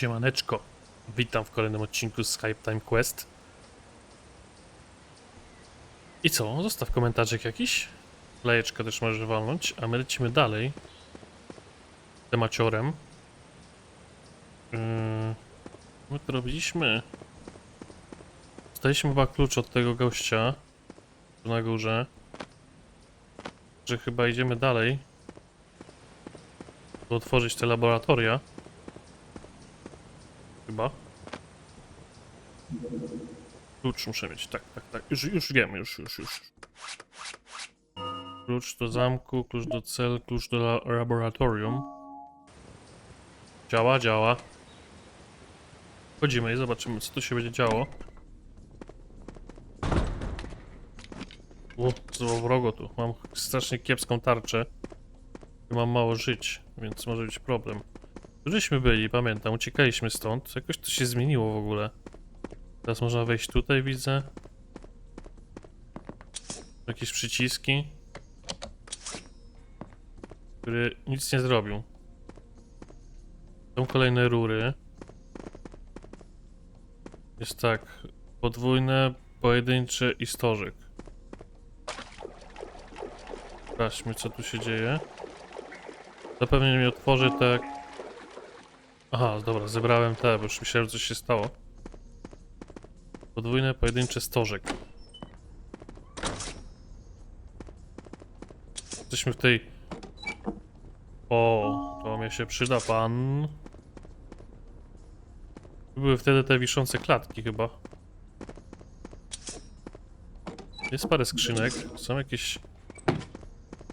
Siemaneczko, witam w kolejnym odcinku Skype Time Quest. I co, zostaw komentarzyk jakiś. Lajeczkę też możesz walnąć, a my lecimy dalej. Temaciorem. Yy, my to robiliśmy. Dostaliśmy chyba klucz od tego gościa. Na górze. Że chyba idziemy dalej. By otworzyć te laboratoria. Chyba. Klucz muszę mieć, tak, tak, tak. Już, już wiem, już, już, już. Klucz do zamku, klucz do cel, klucz do la- laboratorium. Działa, działa. Wchodzimy i zobaczymy, co tu się będzie działo. O, znowu wrogo tu. Mam strasznie kiepską tarczę. I mam mało żyć, więc może być problem. Tu żeśmy byli, pamiętam, uciekaliśmy stąd. Jakoś to się zmieniło w ogóle. Teraz można wejść tutaj, widzę. Jakieś przyciski. Który nic nie zrobił. Są kolejne rury. Jest tak. Podwójne, pojedyncze i stożek. Sprawdźmy, co tu się dzieje. Zapewne mi otworzy te Aha, dobra, zebrałem te, bo już myślałem, że coś się stało. Podwójne, pojedyncze stożek. Jesteśmy w tej... O, to mnie się przyda, pan. Były wtedy te wiszące klatki chyba. Jest parę skrzynek, są jakieś...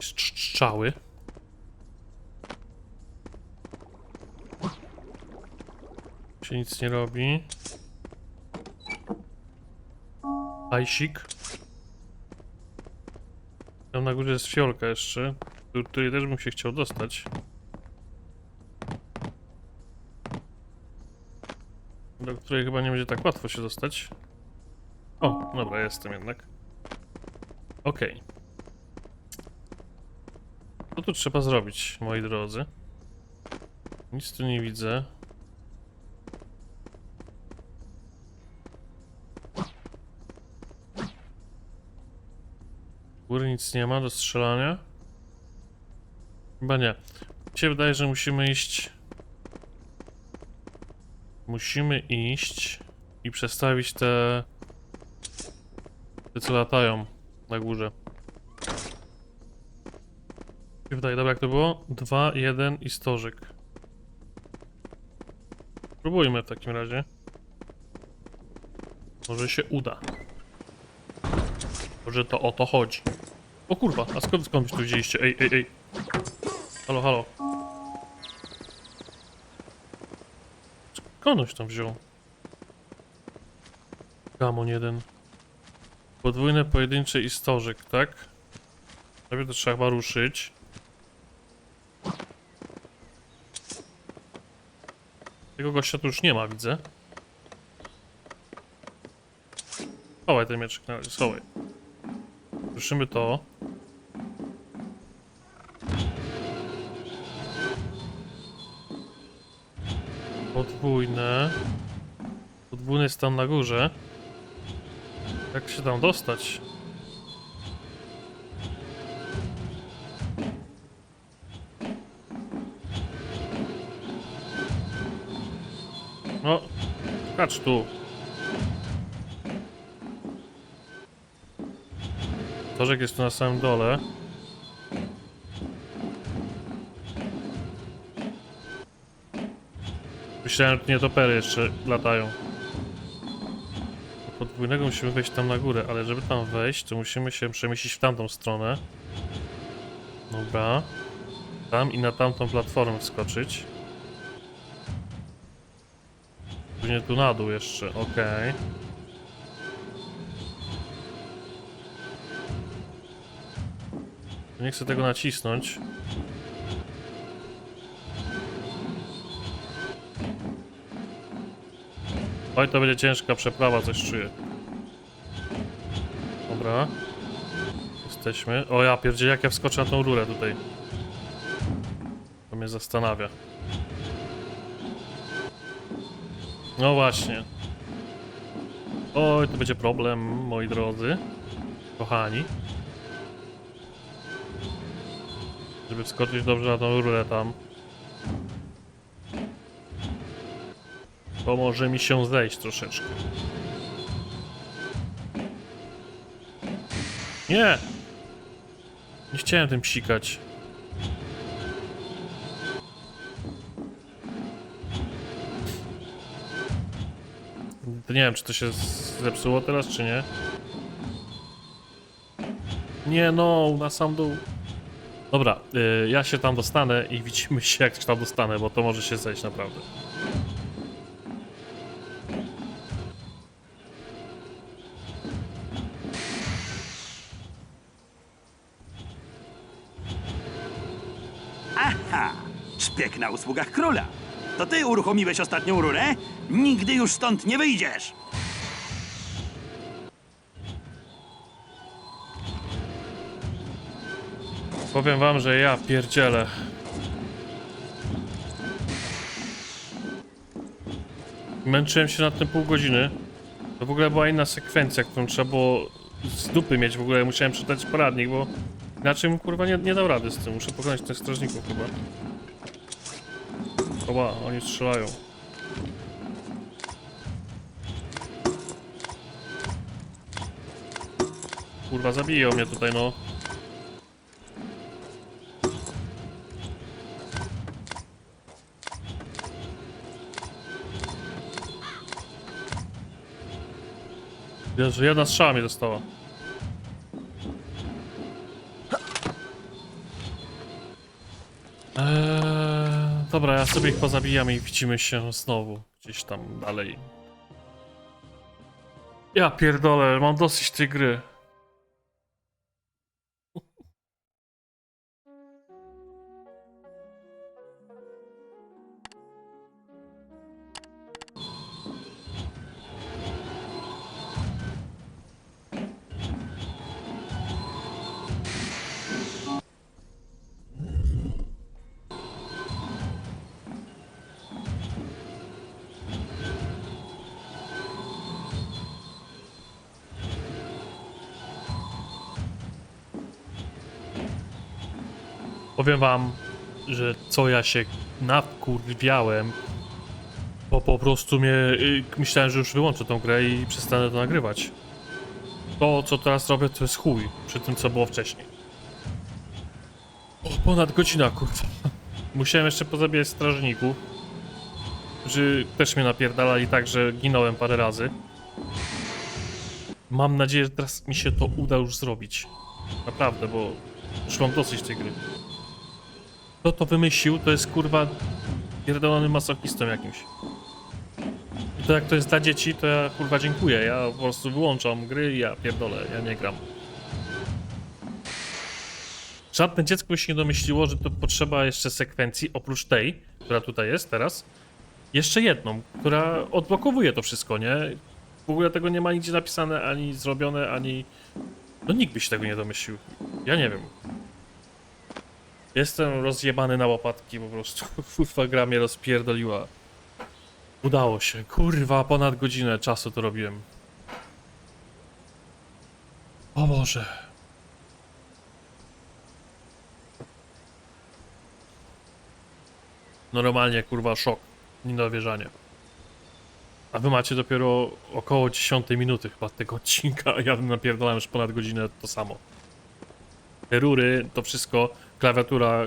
strzały. Się nic nie robi. Ajsik. Tam na górze jest fiolka jeszcze, do której też bym się chciał dostać. Do której chyba nie będzie tak łatwo się dostać. O, dobra, jestem jednak. Okej. Co tu trzeba zrobić, moi drodzy? Nic tu nie widzę. Góry nic nie ma do strzelania? Chyba nie. Mi się wydaje, że musimy iść... Musimy iść i przestawić te... Te co latają na górze. Mi się wydaje, dobra jak to było? 2, 1 i stożek. Spróbujmy w takim razie. Może się uda. Może to o to chodzi. O kurwa, a skąd skąd tu wzięliście? Ej, ej, ej. Halo, halo. Skądś tam wziął? Gamon jeden. Podwójne, pojedyncze i stożek, tak? Najpierw to trzeba ruszyć. Tego gościa tu już nie ma, widzę. Schowaj ten mieczek na razie, schowaj. Ruszymy to. Podwójne. Podwójny jest tam na górze. Jak się tam dostać? No, skacz tu. Torzek jest tu na samym dole. Myślałem, że nietopery jeszcze latają. Do podwójnego musimy wejść tam na górę, ale żeby tam wejść, to musimy się przemieścić w tamtą stronę. Dobra. Tam i na tamtą platformę wskoczyć. Później tu na dół jeszcze, okej. Nie chcę tego nacisnąć. Oj, to będzie ciężka przeprawa, coś czuję. Dobra. Jesteśmy. O ja pierdzie, jak ja wskoczę na tą rurę tutaj. To mnie zastanawia. No właśnie. Oj, to będzie problem, moi drodzy. Kochani. Żeby wskoczyć dobrze na tą rurę tam. To może mi się zejść troszeczkę. Nie! Nie chciałem tym psikać. Nie wiem, czy to się zepsuło teraz, czy nie. Nie no, na sam dół. Dobra, y, ja się tam dostanę i widzimy się jak się tam dostanę, bo to może się zejść naprawdę. Aha! Szpieg na usługach króla. To ty uruchomiłeś ostatnią rurę? Nigdy już stąd nie wyjdziesz! Powiem wam, że ja pierdzielę. Męczyłem się nad tym pół godziny. To w ogóle była inna sekwencja, którą trzeba było z dupy mieć w ogóle. Musiałem czytać poradnik, bo inaczej bym kurwa nie, nie dał rady z tym. Muszę pokonać tych strażników chyba. Oba, oni strzelają. Kurwa, zabiją mnie tutaj, no. Jezu, jedna strzała mnie dostała. Eee, dobra, ja sobie ich pozabijam i widzimy się znowu gdzieś tam dalej. Ja pierdolę, mam dosyć tej gry. Powiem wam, że co ja się nakurwiałem, bo po prostu mnie... y, Myślałem, że już wyłączę tą grę i przestanę to nagrywać. To, co teraz robię, to jest chuj przy tym, co było wcześniej. O, ponad godzina, kurwa. Musiałem jeszcze pozabijać strażników, którzy też mnie napierdalali tak, że ginąłem parę razy. Mam nadzieję, że teraz mi się to uda już zrobić. Naprawdę, bo już mam dosyć tej gry. Kto to wymyślił, to jest kurwa pierdolonym masochistą jakimś. I to jak to jest dla dzieci, to ja kurwa dziękuję. Ja po prostu wyłączam gry i ja pierdolę, ja nie gram. Żadne dziecko by się nie domyśliło, że to potrzeba jeszcze sekwencji, oprócz tej, która tutaj jest teraz, jeszcze jedną, która odblokowuje to wszystko, nie? W ogóle tego nie ma nigdzie napisane, ani zrobione, ani... No nikt by się tego nie domyślił. Ja nie wiem. Jestem rozjebany na łopatki po prostu. Kurwa, gra mnie rozpierdoliła. Udało się. Kurwa, ponad godzinę czasu to robiłem. O Boże. Normalnie, kurwa, szok. Nie do wierzenia. A wy macie dopiero około 10 minuty chyba tego odcinka, a ja napierdolałem już ponad godzinę to samo. Te rury, to wszystko, klawiatura.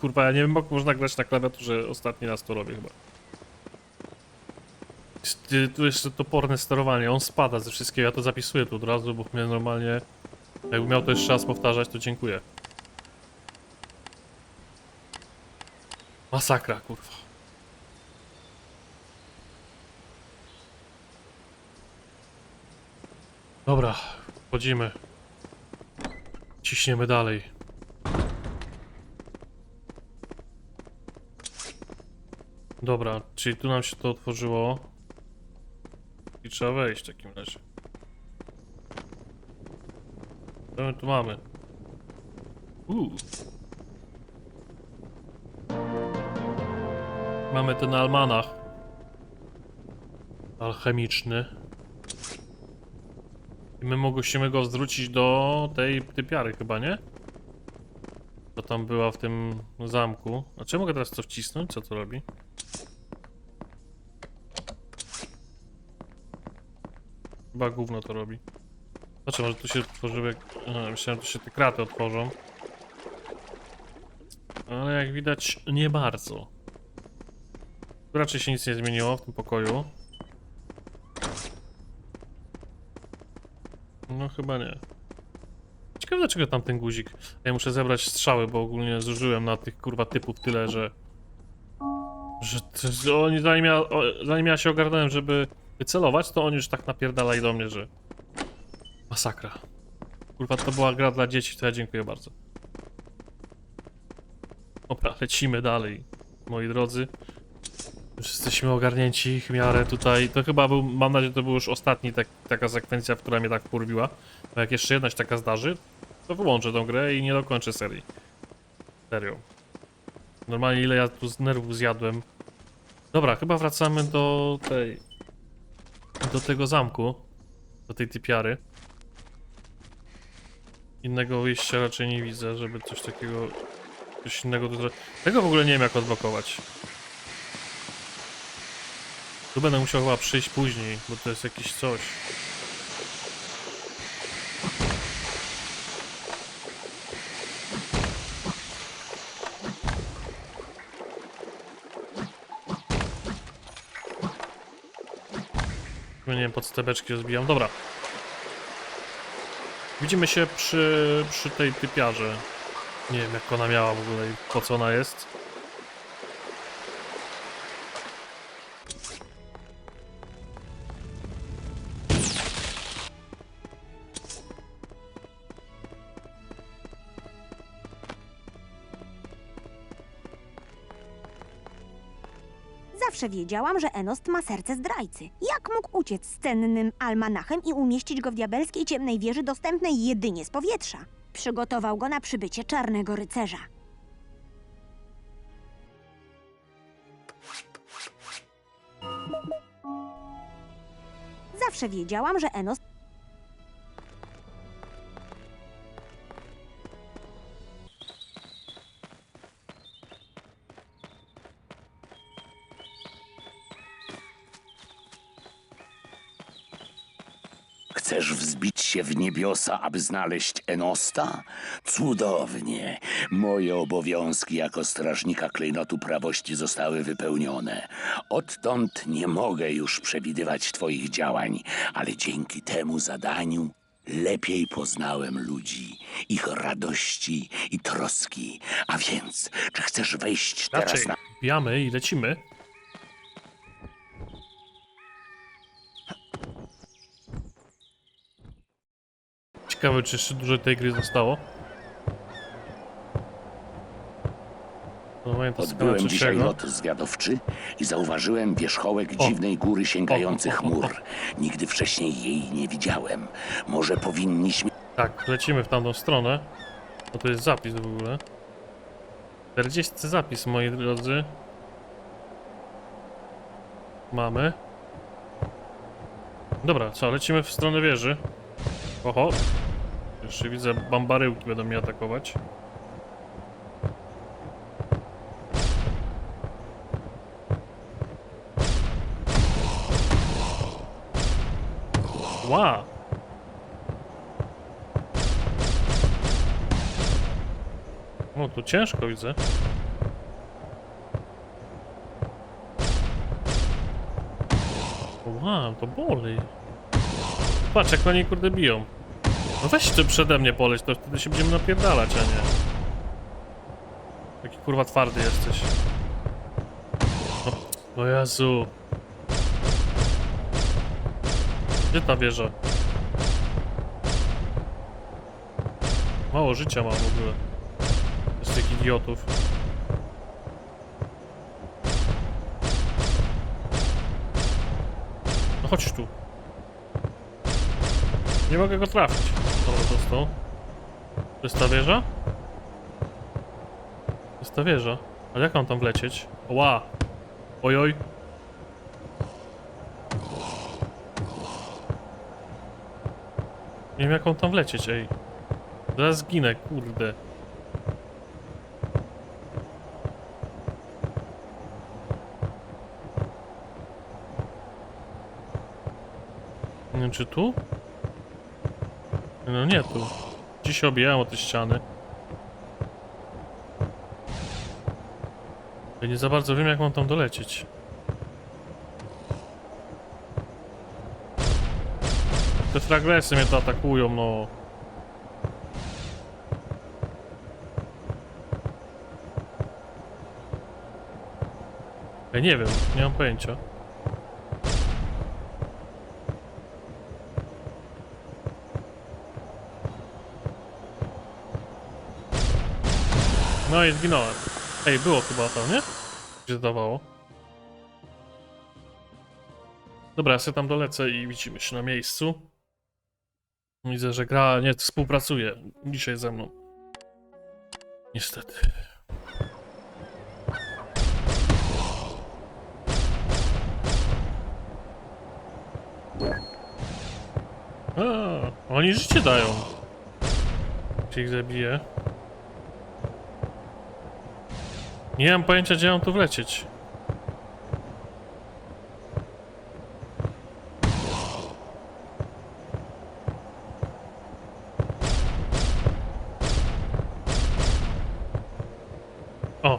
Kurwa, ja nie wiem, jak można grać na klawiaturze, ostatni raz to robię chyba. Y, Tu jeszcze toporne sterowanie, on spada ze wszystkiego, ja to zapisuję tu od razu, bo mnie normalnie... Jakbym miał to jeszcze raz powtarzać, to dziękuję. Masakra, kurwa. Dobra, wchodzimy. Ciśniemy dalej. Dobra, czyli tu nam się to otworzyło. I trzeba wejść w takim razie. Co my tu mamy? Uuu. Mamy ten almanach. alchemiczny. I my musimy go zwrócić do tej typiary chyba, nie? To tam była w tym zamku. A czy mogę teraz to wcisnąć? Co to robi? Chyba gówno to robi. Znaczy, może tu się otworzyły... Aha, myślałem, że tu się te kraty otworzą. Ale jak widać, nie bardzo. Tu raczej się nic nie zmieniło w tym pokoju. Chyba nie. Ciekawe dlaczego tam ten guzik. Ja muszę zebrać strzały, bo ogólnie zużyłem na tych kurwa typów tyle, że... Że, to, oni zanim ja, zanim ja się ogarnąłem, żeby wycelować, to oni już tak napierdalali do mnie, że... Masakra. Kurwa, to była gra dla dzieci, to ja dziękuję bardzo. Dobra, lecimy dalej, moi drodzy. Już jesteśmy ogarnięci w miarę tutaj. To chyba był, mam nadzieję, to był już ostatni tak, taka sekwencja, która mnie tak kurwiła. Bo jak jeszcze jedna się taka zdarzy, to wyłączę tą grę i nie dokończę serii. Serio. Normalnie ile ja tu z nerwów zjadłem. Dobra, chyba wracamy do tej... Do tego zamku. Do tej typiary. Innego wyjścia raczej nie widzę, żeby coś takiego... Coś innego tu. Tego w ogóle nie wiem jak odblokować. Tu będę musiał chyba przyjść później, bo to jest jakieś coś. Nie wiem, pod stebeczki rozbijam. Dobra. Widzimy się przy, przy tej typiarze. Nie wiem, jak ona miała w ogóle i po co ona jest. Zawsze wiedziałam, że Enost ma serce zdrajcy. Jak mógł uciec z cennym almanachem i umieścić go w diabelskiej ciemnej wieży dostępnej jedynie z powietrza? Przygotował go na przybycie czarnego rycerza. Zawsze wiedziałam, że Enost Chcesz wzbić się w niebiosa, aby znaleźć Enosta? Cudownie. Moje obowiązki jako strażnika klejnotu prawości zostały wypełnione. Odtąd nie mogę już przewidywać twoich działań, ale dzięki temu zadaniu lepiej poznałem ludzi, ich radości i troski. A więc, czy chcesz wejść teraz Raczej na... bijamy i lecimy. Ciekawe, czy jeszcze dużo tej gry zostało. No, Odbyłem dzisiaj lot zwiadowczy i zauważyłem wierzchołek O. dziwnej góry sięgających chmur. Nigdy wcześniej jej nie widziałem. Może powinniśmy... Tak, lecimy w tamtą stronę. Bo to jest zapis w ogóle. 40 zapis, moi drodzy. Mamy. Dobra, co, lecimy w stronę wieży. Oho. Jeszcze widzę, bambaryłki będą mnie atakować. Wow. O, tu ciężko widzę. Wow, to boli. Patrz, jak oni kurde biją. No weź ty przede mnie poleć, to wtedy się będziemy napierdalać, a nie. Jaki kurwa twardy jesteś. O, o Jezu. Gdzie ta wieża? Mało życia mam w ogóle. Z tych idiotów. No chodź tu. Nie mogę go trafić po prostu. To jest ta wieża? To jest ta wieża. Ale jak mam tam wlecieć? Ła! Ojoj! Nie wiem jak mam tam wlecieć, ej. Zaraz zginę, kurde. Nie wiem, czy tu? No nie tu. Dziś się obijałem o te ściany. Ja nie za bardzo wiem jak mam tam dolecieć. Te fragresy mnie to atakują, no. Ja nie wiem, nie mam pojęcia. No i zginąłem. Ej, było chyba tam, nie? Gdzie zdawało. Dobra, ja sobie tam dolecę i widzimy się na miejscu. Widzę, że gra nie współpracuje dzisiaj ze mną. Niestety. A, oni życie dają. Czy ich zabije? Nie mam pojęcia, gdzie mam tu wlecieć. O!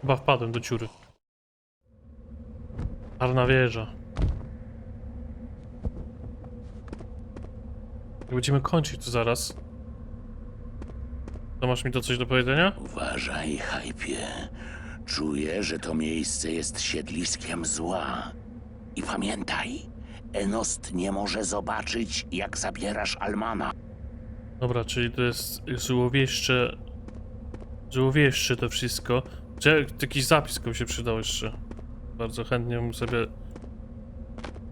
Chyba wpadłem do dziury. Czarna wieża. Będziemy kończyć tu zaraz. To masz mi to coś do powiedzenia? Uważaj, Hypie. Czuję, że to miejsce jest siedliskiem zła. I pamiętaj, Enost nie może zobaczyć, jak zabierasz Almana. Dobra, czyli to jest złowieszcze... Złowieszcze to wszystko. Czy jakiś zapis komuś się przydał jeszcze? Bardzo chętnie bym sobie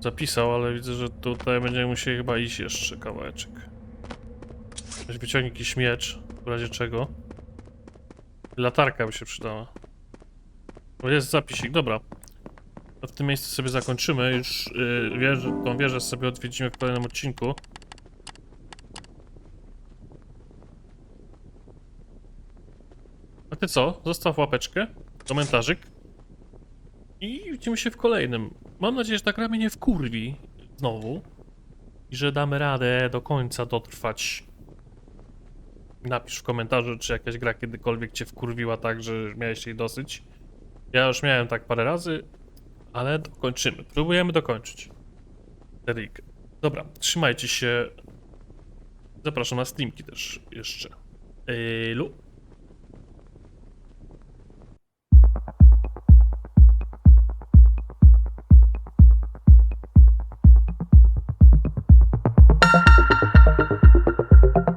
zapisał, ale widzę, że tutaj będziemy musieli chyba iść jeszcze kawałeczek. Weź wyciągnij jakiś miecz, w razie czego. Latarka by się przydała. Bo jest zapisik, dobra. To w tym miejscu sobie zakończymy. Już yy, wieżę, tą wieżę sobie odwiedzimy w kolejnym odcinku. A ty co? Zostaw łapeczkę, komentarzyk i widzimy się w kolejnym. Mam nadzieję, że ta gra mnie nie wkurwi znowu i że damy radę do końca dotrwać. Napisz w komentarzu, czy jakaś gra kiedykolwiek cię wkurwiła tak, że miałeś jej dosyć. Ja już miałem tak parę razy, ale dokończymy. Próbujemy dokończyć. Seryjkę. Dobra, trzymajcie się. Zapraszam na streamki też jeszcze. Elu.